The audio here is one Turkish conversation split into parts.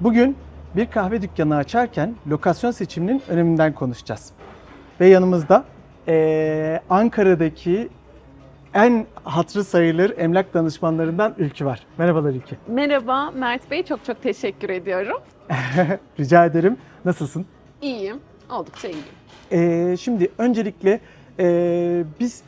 Bugün bir kahve dükkanı açarken lokasyon seçiminin öneminden konuşacağız. Ve yanımızda eee, Ankara'daki en hatırı sayılır emlak danışmanlarından Ülkü var. Merhabalar Ülkü. Merhaba Mert Bey, çok çok teşekkür ediyorum. Rica ederim. Nasılsın? İyiyim, oldukça iyiyim. Ee, şimdi öncelikle e, biz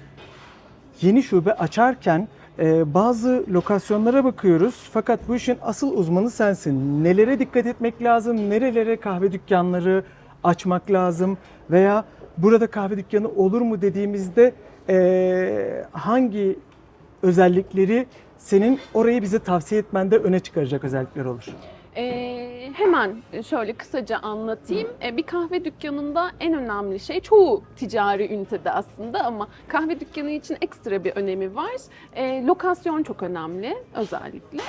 yeni şube açarken e, bazı lokasyonlara bakıyoruz. Fakat bu işin asıl uzmanı sensin. Nelere dikkat etmek lazım? Nerelere kahve dükkanları açmak lazım? Veya burada kahve dükkanı olur mu dediğimizde e, hangi özellikleri senin orayı bize tavsiye etmende öne çıkaracak özellikler olur? Ee, hemen şöyle kısaca anlatayım. Ee, bir kahve dükkanında en önemli şey, çoğu ticari ünitede aslında ama kahve dükkanı için ekstra bir önemi var. Ee, lokasyon çok önemli özellikle.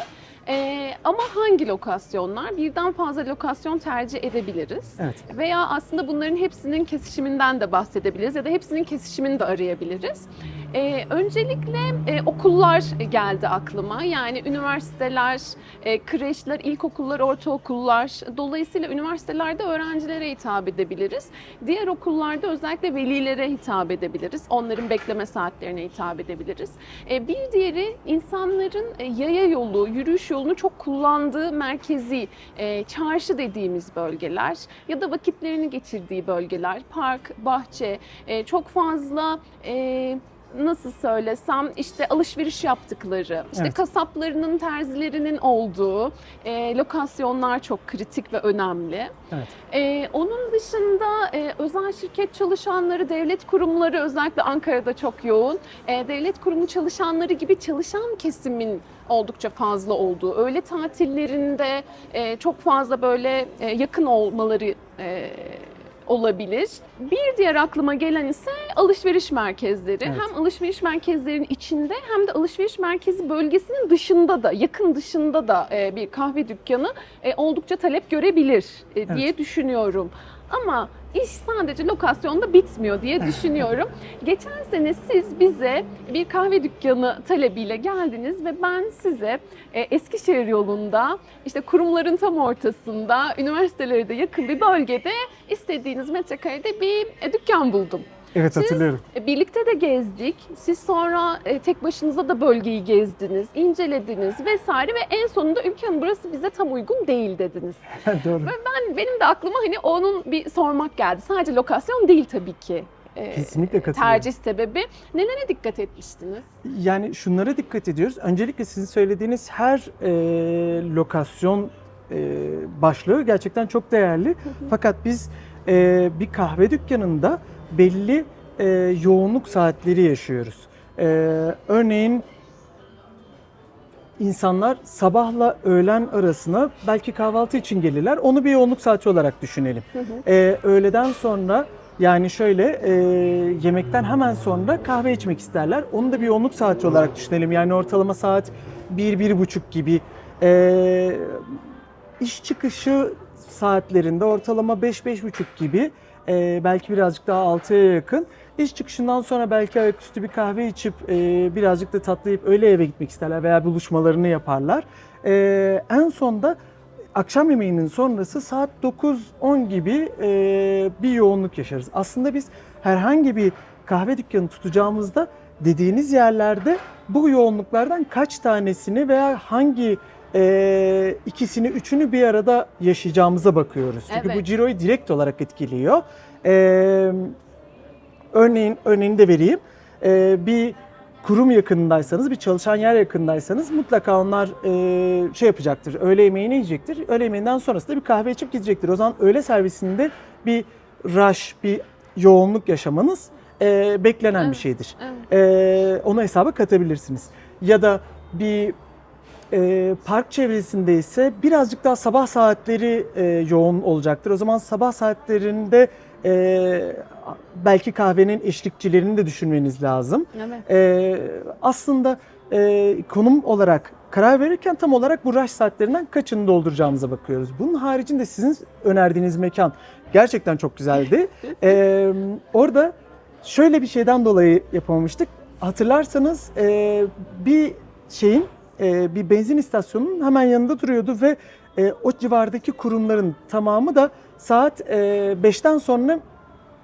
Ee, ama hangi lokasyonlar? Birden fazla lokasyon tercih edebiliriz. Evet. Veya aslında bunların hepsinin kesişiminden de bahsedebiliriz ya da hepsinin kesişimini de arayabiliriz. Ee, öncelikle e, okullar geldi aklıma. Yani üniversiteler, e, kreşler, ilkokullar, ortaokullar. Dolayısıyla üniversitelerde öğrencilere hitap edebiliriz. Diğer okullarda özellikle velilere hitap edebiliriz. Onların bekleme saatlerine hitap edebiliriz. E, bir diğeri insanların e, yaya yolu, yürüyüş yolunu çok kullandığı merkezi e, çarşı dediğimiz bölgeler ya da vakitlerini geçirdiği bölgeler, park, bahçe, e, çok fazla e, nasıl söylesem işte alışveriş yaptıkları, işte Evet. kasaplarının, terzilerinin olduğu e, lokasyonlar çok kritik ve önemli. Evet. Ee, onun dışında e, özel şirket çalışanları, devlet kurumları özellikle Ankara'da çok yoğun. E, devlet kurumu çalışanları gibi çalışan kesimin oldukça fazla olduğu, öğle tatillerinde e, çok fazla böyle e, yakın olmaları e, olabilir. Bir diğer aklıma gelen ise alışveriş merkezleri. Evet. Hem alışveriş merkezlerinin içinde hem de alışveriş merkezi bölgesinin dışında da, yakın dışında da e, bir kahve dükkanı e, oldukça talep görebilir e, diye düşünüyorum. Ama iş sadece lokasyonda bitmiyor diye düşünüyorum. Geçen sene siz bize bir kahve dükkanı talebiyle geldiniz ve ben size e, Eskişehir yolunda işte kurumların tam ortasında, üniversitelere de yakın bir bölgede istediğiniz metrekarede bir e, dükkan buldum. Evet Siz- hatırlıyorum. E, Birlikte de gezdik. Siz sonra e, tek başınıza da bölgeyi gezdiniz, incelediniz vesaire ve en sonunda Ülke Hanım burası bize tam uygun değil dediniz. Doğru. Ve ben benim de aklıma hani onun bir sormak geldi. Sadece lokasyon değil tabii ki. e, Kesinlikle katılıyorum. tercih sebebi. Nelere dikkat etmiştiniz? Yani şunlara dikkat ediyoruz. Öncelikle sizin söylediğiniz her e, lokasyon e, başlığı gerçekten çok değerli. Fakat biz e, bir kahve dükkanında belli e, yoğunluk saatleri yaşıyoruz. E, örneğin insanlar sabahla öğlen arasına belki kahvaltı için gelirler. Onu bir yoğunluk saati olarak düşünelim. E, öğleden sonra yani şöyle e, yemekten hemen sonra kahve içmek isterler. Onu da bir yoğunluk saati olarak düşünelim. Yani ortalama saat 1-1.30 gibi. E, iş çıkışı saatlerinde ortalama 5-5.30 gibi e, belki birazcık daha 6'ya yakın. İş çıkışından sonra belki ayaküstü bir kahve içip e, birazcık da tatlayıp öyle eve gitmek isterler veya buluşmalarını yaparlar. E, en sonda akşam yemeğinin sonrası saat 9-10 gibi e, bir yoğunluk yaşarız. Aslında biz herhangi bir kahve dükkanı tutacağımızda dediğiniz yerlerde bu yoğunluklardan kaç tanesini veya hangi e, ikisini, üçünü bir arada yaşayacağımıza bakıyoruz. Çünkü bu Evet. ciroyu direkt olarak etkiliyor. E, örneğin, örneğini de vereyim. E, bir kurum yakınındaysanız, bir çalışan yer yakındaysanız mutlaka onlar e, şey yapacaktır. Öğle yemeğini yiyecektir. Öğle yemeğinden sonrasında bir kahve içip gidecektir. O zaman öğle servisinde bir rush, bir yoğunluk yaşamanız e, beklenen bir Evet, şeydir. Evet. E, onu hesaba katabilirsiniz. Ya da bir e, park çevresinde ise birazcık daha sabah saatleri e, yoğun olacaktır. O zaman sabah saatlerinde e, belki kahvenin eşlikçilerini de düşünmeniz lazım. Evet. E, aslında e, konum olarak karar verirken tam olarak bu rush saatlerinden kaçını dolduracağımıza bakıyoruz. Bunun haricinde sizin önerdiğiniz mekan gerçekten çok güzeldi. E, orada şöyle bir şeyden dolayı yapamamıştık. Hatırlarsanız e, bir şeyin e, bir benzin istasyonunun hemen yanında duruyordu ve e, o civardaki kurumların tamamı da saat e, 5'ten sonra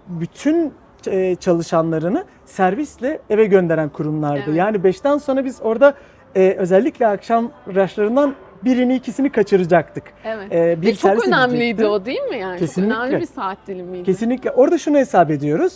bütün e, çalışanlarını servisle eve gönderen kurumlardı. Evet. Yani 5'ten sonra biz orada e, özellikle akşam rushlarından birini ikisini kaçıracaktık. Evet. E, Ve çok önemliydi o değil mi yani? Kesinlikle. Çok önemli bir saat dilimiydi. Kesinlikle. Orada şunu hesap ediyoruz.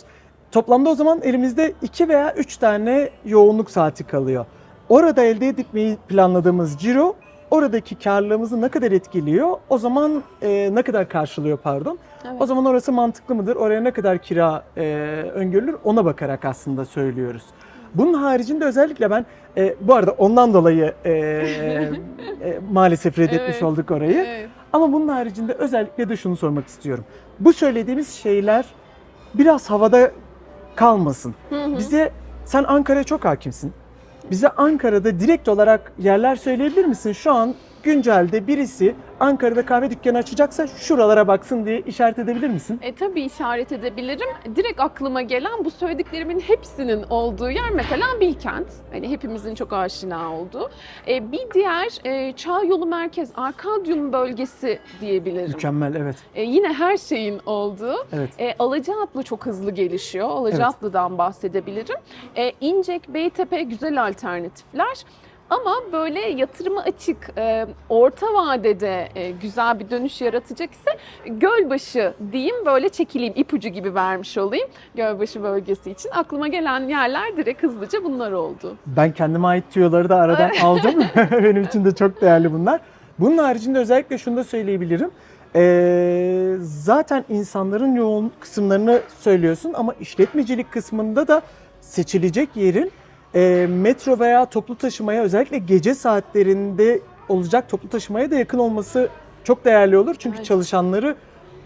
Toplamda o zaman elimizde 2 veya 3 tane yoğunluk saati kalıyor. Orada elde etmeyi planladığımız ciro oradaki karlılığımızı ne kadar etkiliyor? O zaman e, ne kadar karşılıyor pardon? Evet. O zaman orası mantıklı mıdır? Oraya ne kadar kira e, öngörülür? Ona bakarak aslında söylüyoruz. Bunun haricinde özellikle ben e, bu arada ondan dolayı e, e, maalesef reddetmiş Evet. olduk orayı. Evet. Ama bunun haricinde özellikle de şunu sormak istiyorum. Bu söylediğimiz şeyler biraz havada kalmasın. Hı hı. Bize sen Ankara'ya çok hakimsin. Bize Ankara'da direkt olarak yerler söyleyebilir misin? Şu an güncelde birisi Ankara'da kahve dükkanı açacaksa şuralara baksın diye işaret edebilir misin? E, tabii işaret edebilirim. Direkt aklıma gelen bu söylediklerimin hepsinin olduğu yer mesela Bilkent. Hani hepimizin çok aşina olduğu. E, bir diğer e, Çağ Yolu Merkez, Arkadyum bölgesi diyebilirim. Mükemmel evet. E, yine her şeyin olduğu. Evet. E, Alacaatlı çok hızlı gelişiyor. Alacaatlı'dan bahsedebilirim. E, İncek, Beytepe güzel alternatifler. Ama böyle yatırıma açık, e, orta vadede e, güzel bir dönüş yaratacak ise Gölbaşı diyeyim böyle çekileyim, ipucu gibi vermiş olayım Gölbaşı bölgesi için. Aklıma gelen yerler direkt hızlıca bunlar oldu. Ben kendime ait tüyoları da aradan aldım. Benim için de çok değerli bunlar. Bunun haricinde özellikle şunu da söyleyebilirim. Ee, zaten insanların yoğun kısımlarını söylüyorsun ama işletmecilik kısmında da seçilecek yerin e, metro veya toplu taşımaya özellikle gece saatlerinde olacak toplu taşımaya da yakın olması çok değerli olur. Çünkü Evet. çalışanları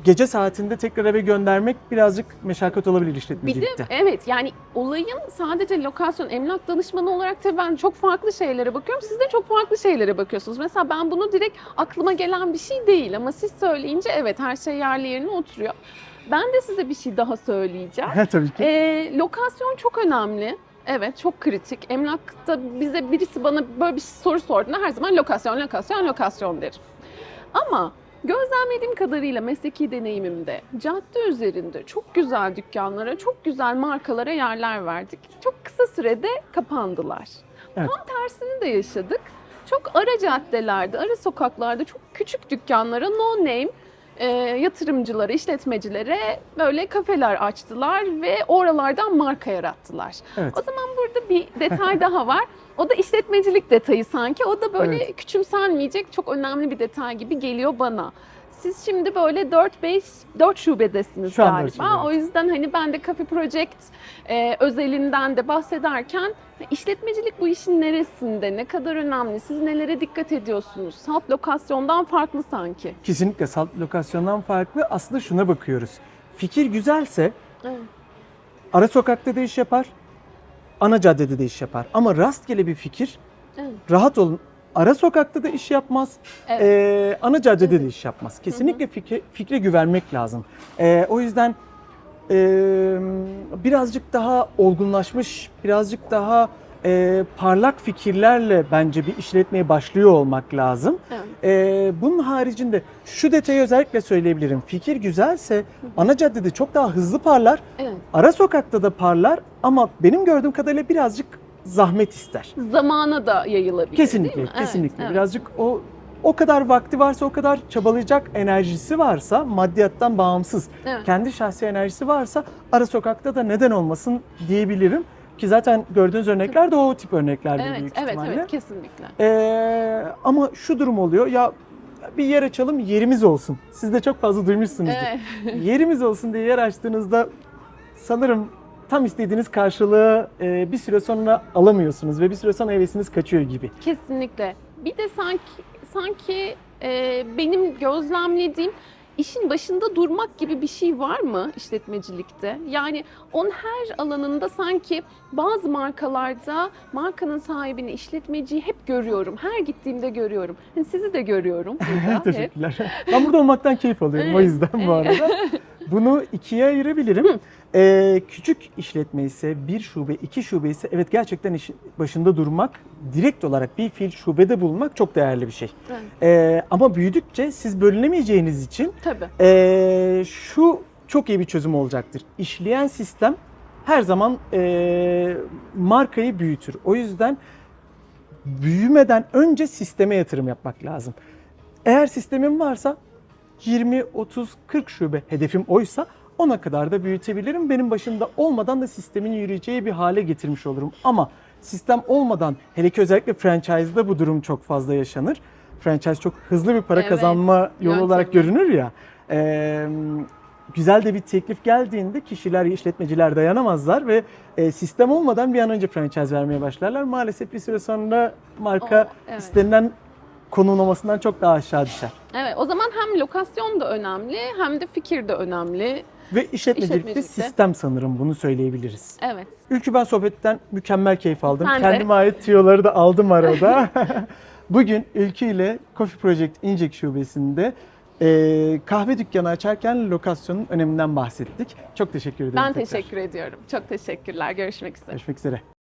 gece saatinde tekrar eve göndermek birazcık meşakkat olabilir Bir de işletmecilikte. evet yani olayın sadece lokasyon, emlak danışmanı olarak tabii ben çok farklı şeylere bakıyorum. Siz de çok farklı şeylere bakıyorsunuz. Mesela ben bunu direkt aklıma gelen bir şey değil ama siz söyleyince evet her şey yerli yerine oturuyor. Ben de size bir şey daha söyleyeceğim. Tabii ki. Ee, lokasyon çok önemli. Evet çok kritik. Emlakta bize birisi bana böyle bir soru sorduğunda her zaman lokasyon, lokasyon, lokasyon derim. Ama gözlemlediğim kadarıyla mesleki deneyimimde cadde üzerinde çok güzel dükkanlara, çok güzel markalara yerler verdik. Çok kısa sürede kapandılar. Evet. Tam tersini de yaşadık. Çok ara caddelerde, ara sokaklarda çok küçük dükkanlara no name e, yatırımcılara, işletmecilere böyle kafeler açtılar ve oralardan marka yarattılar. Evet. O zaman burada bir detay daha var. O da işletmecilik detayı sanki. O da böyle Evet. küçümsenmeyecek çok önemli bir detay gibi geliyor bana. Siz şimdi böyle 4-5, 4 şubedesiniz Şu galiba. şube, O yüzden hani ben de Cafe Project e, özelinden de bahsederken işletmecilik bu işin neresinde, ne kadar önemli, siz nelere dikkat ediyorsunuz? Salt lokasyondan farklı sanki. Kesinlikle salt lokasyondan farklı. Aslında şuna bakıyoruz. Fikir güzelse Evet. ara sokakta da iş yapar, ana caddede de iş yapar. Ama rastgele bir fikir, Evet. rahat olun. Ara sokakta da iş yapmaz, Evet. ee, ana caddede de iş yapmaz. Kesinlikle fikre, fikre güvenmek lazım. Ee, o yüzden ee, birazcık daha olgunlaşmış, birazcık daha ee, parlak fikirlerle bence bir işletmeye başlıyor olmak lazım. Evet. Ee, bunun haricinde şu detayı özellikle söyleyebilirim. Fikir güzelse ana caddede çok daha hızlı parlar, Evet. ara sokakta da parlar ama benim gördüğüm kadarıyla birazcık zahmet ister. Zamana da yayılabilir Kesinlikle, değil mi? Evet, kesinlikle. evet. Birazcık o o kadar vakti varsa, o kadar çabalayacak enerjisi varsa, maddiyattan bağımsız, Evet. kendi şahsi enerjisi varsa ara sokakta da neden olmasın diyebilirim. Ki zaten gördüğünüz örnekler de o tip örneklerdi Evet, büyük evet, ihtimalle. evet, kesinlikle. Ee, ama şu durum oluyor ya bir yer açalım yerimiz olsun. Siz de çok fazla duymuşsunuzdur. Evet. yerimiz olsun diye yer açtığınızda sanırım tam istediğiniz karşılığı e, bir süre sonra alamıyorsunuz ve bir süre sonra hevesiniz kaçıyor gibi. Kesinlikle. Bir de sanki sanki e, benim gözlemlediğim işin başında durmak gibi bir şey var mı işletmecilikte? Yani onun her alanında sanki bazı markalarda markanın sahibini, işletmeciyi hep görüyorum. Her gittiğimde görüyorum. Yani sizi de görüyorum burada. Teşekkürler. ben burada olmaktan keyif alıyorum o yüzden bu arada. Bunu ikiye ayırabilirim. Ee, küçük işletme ise bir şube, iki şube ise evet gerçekten işin başında durmak, direkt olarak bir fiil şubede bulunmak çok değerli bir şey. Evet. Ee, ama büyüdükçe siz bölünemeyeceğiniz için Tabii. ee, şu çok iyi bir çözüm olacaktır. İşleyen sistem her zaman ee, markayı büyütür. O yüzden büyümeden önce sisteme yatırım yapmak lazım. Eğer sistemim varsa 20, 30, 40 şube hedefim oysa ona kadar da büyütebilirim. Benim başında olmadan da sistemin yürüyeceği bir hale getirmiş olurum. Ama sistem olmadan hele ki özellikle franchise'da bu durum çok fazla yaşanır. Franchise çok hızlı bir para Evet, kazanma yolu olarak görünür ya. Ee, güzel de bir teklif geldiğinde kişiler, işletmeciler dayanamazlar ve e, sistem olmadan bir an önce franchise vermeye başlarlar. Maalesef bir süre sonra marka O, evet. istenilen konumlamasından çok daha aşağı düşer. Evet, o zaman hem lokasyon da önemli hem de fikir de önemli. Ve işletmecilikte İşletmecilikte. sistem sanırım bunu söyleyebiliriz. Evet. Ülkü ben sohbetten mükemmel keyif aldım. Ben de. Kendime ait tüyoları da aldım arada. Bugün Ülkü ile Coffee Project İncek Şubesi'nde e, kahve dükkanı açarken lokasyonun öneminden bahsettik. Çok teşekkür ederim Ben tekrar. teşekkür ediyorum. Çok teşekkürler. Görüşmek üzere. Görüşmek üzere.